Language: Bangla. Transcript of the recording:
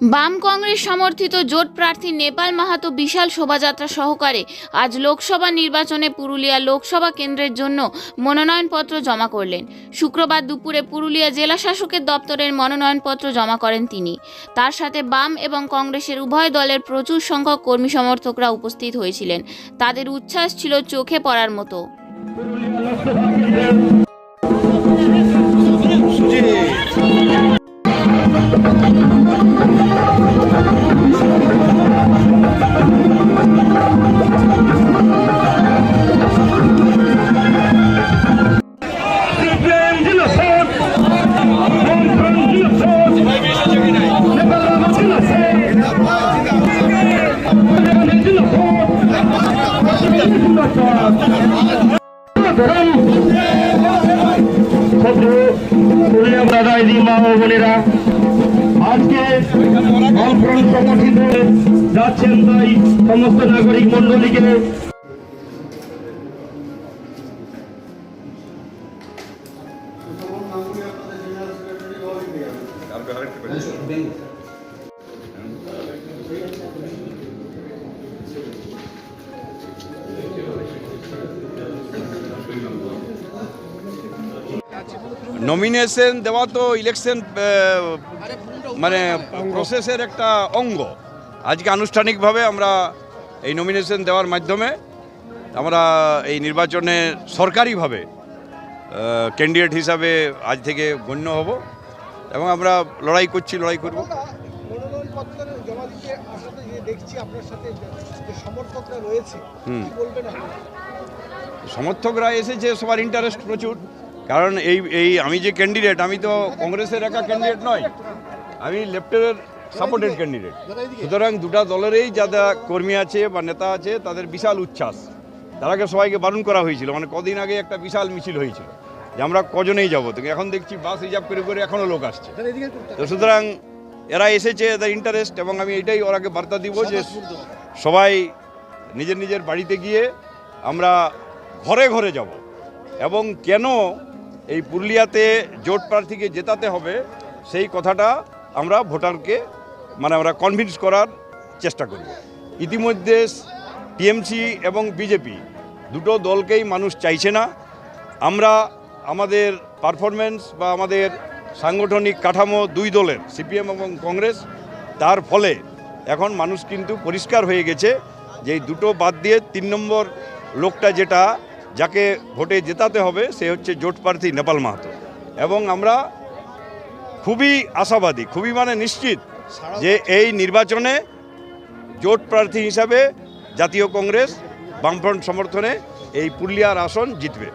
বাম কংগ্রেস সমর্থিত জোট প্রার্থী নেপাল মাহাতো বিশাল শোভাযাত্রা সহকারে আজ লোকসভা নির্বাচনে পুরুলিয়া লোকসভা কেন্দ্রের জন্য মনোনয়নপত্র জমা করলেন। শুক্রবার দুপুরে পুরুলিয়া জেলা শাসকের দপ্তরের মনোনয়নপত্র জমা করেন তিনি। তার সাথে বাম এবং কংগ্রেসের উভয় দলের প্রচুর সংখ্যক কর্মী সমর্থকরা উপস্থিত হয়েছিলেন। তাদের উচ্ছ্বাস ছিল চোখে পড়ার মতো। আজকে বামফ্রন্ট সংগঠিত যাচ্ছেন তাই সমস্ত নাগরিক মন্ডলীকে নমিনেশন দেওয়া তো ইলেকশন মানে প্রসেসের একটা অঙ্গ। আজকে আনুষ্ঠানিকভাবে আমরা এই নমিনেশন দেওয়ার মাধ্যমে আমরা এই নির্বাচনে সরকারিভাবে ক্যান্ডিডেট হিসাবে আজ থেকে গণ্য হব এবং আমরা লড়াই করছি, লড়াই করব। সমর্থকরা এসেছে, সবার ইন্টারেস্ট প্রচুর। কারণ এই এই আমি যে ক্যান্ডিডেট আমি তো কংগ্রেসের একা ক্যান্ডিডেট নয় আমি লেফটের সাপোর্টেড ক্যান্ডিডেট সুতরাং দুটা দলেরই যারা কর্মী আছে বা নেতা আছে, তাদের বিশাল উচ্ছ্বাস। তারাকে সবাইকে বারণ করা হয়েছিল। মানে কদিন আগে একটা বিশাল মিছিল হয়েছিল যে আমরা কজনেই যাব। এখন দেখছি বাস রিজার্ভ করে করে এখনও লোক আসছে। তো সুতরাং এরা এসেছে এদের ইন্টারেস্ট এবং আমি এটাই ওরাকে বার্তা দিব যে সবাই নিজের নিজের বাড়িতে গিয়ে আমরা ঘরে ঘরে যাব। এবং কেন এই পুরুলিয়াতে জোট প্রার্থীকে জেতাতে হবে, সেই কথাটা আমরা ভোটারকে মানে আমরা কনভিন্স করার চেষ্টা করব ইতিমধ্যে টিএমসি এবং বিজেপি দুটো দলকেই মানুষ চাইছে না। আমরা আমাদের পারফরমেন্স বা আমাদের সাংগঠনিক কাঠামো দুই দলের, সিপিএম এবং কংগ্রেস, তার ফলে এখন মানুষ কিন্তু পরিষ্কার হয়ে গেছে যে দুটো বাদ দিয়ে তিন নম্বর লোকটা যেটা যাকে ভোটে জেতাতে হবে, সে হচ্ছে জোট প্রার্থী নেপাল মাহাতো। এবং আমরা খুবই আশাবাদী, খুবই মানে নিশ্চিত যে এই নির্বাচনে জোট প্রার্থী হিসাবে জাতীয় কংগ্রেস বামফ্রন্ট সমর্থনে এই পুরুলিয়ার আসন জিতবে।